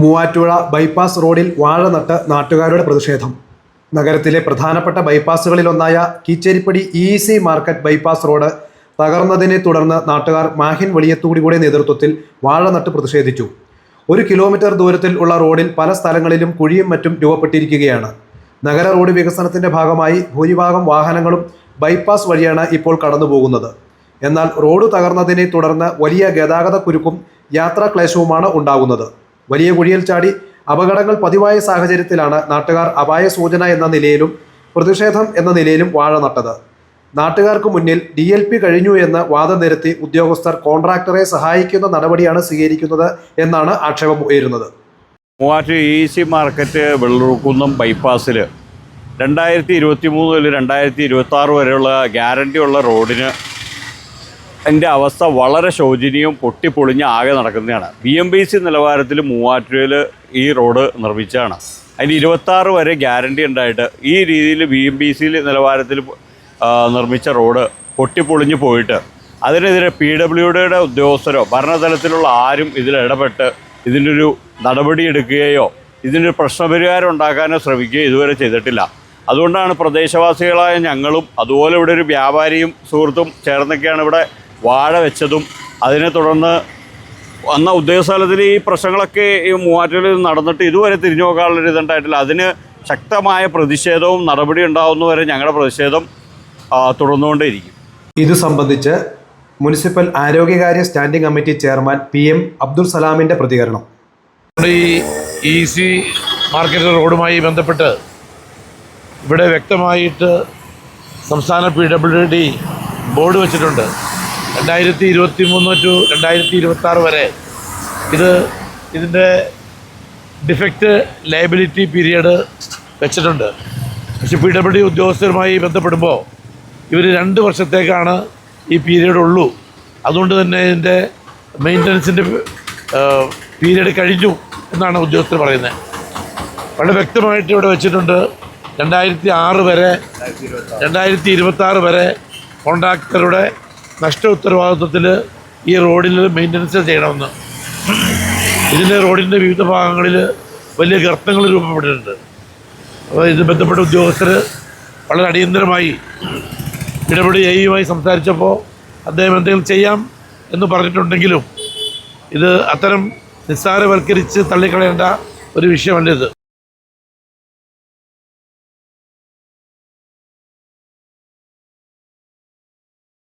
Muvattupuzha bypass റോഡിൽ വാഴ നട്ട് നാട്ടുകാരുടെ പ്രതിഷേധം. നഗരത്തിലെ പ്രധാനപ്പെട്ട ബൈപ്പാസുകളിലൊന്നായ Keecheripady E C market bypass road തകർന്നതിനെ തുടർന്ന് നാട്ടുകാർ മാഹിൻ വെളിയത്തൂടിയുടെ നേതൃത്വത്തിൽ വാഴ നട്ട് പ്രതിഷേധിച്ചു. ഒരു കിലോമീറ്റർ ദൂരത്തിൽ ഉള്ള റോഡിൽ പല സ്ഥലങ്ങളിലും കുഴിയും മറ്റും രൂപപ്പെട്ടിരിക്കുകയാണ്. നഗര റോഡ് വികസനത്തിന്റെ ഭാഗമായി ഭൂരിഭാഗം വാഹനങ്ങളും ബൈപ്പാസ് വഴിയാണ് ഇപ്പോൾ കടന്നുപോകുന്നത്. എന്നാൽ റോഡ് തകർന്നതിനെ തുടർന്ന് വലിയ ഗതാഗത കുരുക്കും യാത്രാക്ലേശവുമാണ് ഉണ്ടാകുന്നത്. വലിയ കുഴിയിൽ ചാടി അപകടങ്ങൾ പതിവായ സാഹചര്യത്തിലാണ് നാട്ടുകാർ അപായ സൂചന എന്ന നിലയിലും പ്രതിഷേധം എന്ന നിലയിലും വാഴ നട്ടത്. നാട്ടുകാർക്ക് മുന്നിൽ ഡി എൽ പി കഴിഞ്ഞു എന്ന് വാദം നിരത്തി ഉദ്യോഗസ്ഥർ കോൺട്രാക്ടറെ സഹായിക്കുന്ന നടപടിയാണ് സ്വീകരിക്കുന്നത് എന്നാണ് ആക്ഷേപം ഉയരുന്നത്. Muvattupuzha E C market Vellurkunnam ബൈപ്പാസിൽ രണ്ടായിരത്തി ഇരുപത്തി മൂന്ന് മുതൽ രണ്ടായിരത്തി ഇരുപത്തി ആറ് വരെയുള്ള ഗ്യാരണ്ടി ഉള്ള റോഡിന് അതിന്റെ അവസ്ഥ വളരെ ശോചനീയവും പൊട്ടിപ്പൊളിഞ്ഞ് ആകെ നടക്കുന്നതാണ്. ബി എം ബി സി നിലവാരത്തിൽ മൂവാറ്റുപുഴയിൽ ഈ റോഡ് നിർമ്മിച്ചതാണ്. അതിന് ഇരുപത്താറ് വരെ ഗ്യാരണ്ടി ഉണ്ടായിട്ട് ഈ രീതിയിൽ ബി എം ബി സി നിലവാരത്തിൽ നിർമ്മിച്ച റോഡ് പൊട്ടിപ്പൊളിഞ്ഞ് പോയിട്ട് അതിനെതിരെ പി ഡബ്ല്യു ഡിയുടെ ഉദ്യോഗസ്ഥരോ ഭരണതലത്തിലുള്ള ആരും ഇതിൽ ഇടപെട്ട് ഇതിനൊരു നടപടിയെടുക്കുകയോ ഇതിനൊരു പ്രശ്നപരിഹാരം ഉണ്ടാക്കാനോ ശ്രമിക്കുകയോ ഇതുവരെ ചെയ്തിട്ടില്ല. അതുകൊണ്ടാണ് പ്രദേശവാസികളായ ഞങ്ങളും അതുപോലെ ഇവിടെ ഒരു വ്യാപാരിയും സുഹൃത്തും ചേർന്നൊക്കെയാണ് ഇവിടെ വാഴ വെച്ചതും അതിനെ തുടർന്ന് വന്ന ഉദ്യോഗസ്ഥലത്തിൽ ഈ പ്രശ്നങ്ങളൊക്കെ ഈ മൂവാറ്റുകളിൽ നടന്നിട്ട് ഇതുവരെ തിരിഞ്ഞു നോക്കാനുള്ളൊരു ഇതുണ്ടായിട്ടില്ല. അതിന് ശക്തമായ പ്രതിഷേധവും നടപടി ഉണ്ടാവുന്നവരെ ഞങ്ങളുടെ പ്രതിഷേധം തുടർന്നുകൊണ്ടേയിരിക്കും. ഇത് സംബന്ധിച്ച് municipal ആരോഗ്യകാര്യ standing committee chairman P M Abdul സലാമിന്റെ പ്രതികരണം. ഈ ഇ സി മാർക്കറ്റ് റോഡുമായി ബന്ധപ്പെട്ട് ഇവിടെ വ്യക്തമായിട്ട് സംസ്ഥാന പി ഡബ്ല്യു ഡി ബോർഡ് വെച്ചിട്ടുണ്ട്. രണ്ടായിരത്തി ഇരുപത്തി മൂന്ന് ടു രണ്ടായിരത്തി ഇരുപത്തി ആറ് വരെ ഇത് ഇതിന്റെ ഡിഫക്റ്റ് ലയബിലിറ്റി പീരിയഡ് വെച്ചിട്ടുണ്ട്. പക്ഷേ പി ഡബ്ല്യു ഡി ഉദ്യോഗസ്ഥരുമായി ബന്ധപ്പെടുമ്പോൾ ഇവർ രണ്ട് വർഷത്തേക്കാണ് ഈ പീരീഡ് ഉള്ളൂ. അതുകൊണ്ട് തന്നെ ഇതിന്റെ മെയിന്റനൻസിന്റെ പീരീഡ് കഴിഞ്ഞു എന്നാണ് ഉദ്യോഗസ്ഥർ പറയുന്നത്. വളരെ വ്യക്തമായിട്ട് ഇവിടെ വെച്ചിട്ടുണ്ട് രണ്ടായിരത്തി ആറ് വരെ രണ്ടായിരത്തി ഇരുപത്തി ആറ് വരെ കോൺട്രാക്ടറുടെ നഷ്ട ഉത്തരവാദിത്വത്തിൽ ഈ റോഡിൽ മെയിന്റനൻസ് ചെയ്യണമെന്ന്. ഇതിന്റെ റോഡിന്റെ വിവിധ ഭാഗങ്ങളിൽ വലിയ ഗർത്തങ്ങൾ രൂപപ്പെട്ടിട്ടുണ്ട്. അപ്പോൾ ഇത് ബന്ധപ്പെട്ട ഉദ്യോഗസ്ഥർ വളരെ അടിയന്തരമായി ഇടപെടി എയുമായി സംസാരിച്ചപ്പോൾ അദ്ദേഹം എന്തെങ്കിലും ചെയ്യാം എന്ന് പറഞ്ഞിട്ടുണ്ടെങ്കിലും ഇത് അത്തരം നിസ്സാരവൽക്കരിച്ച് തള്ളിക്കളയേണ്ട ഒരു വിഷയമല്ല ഇത്.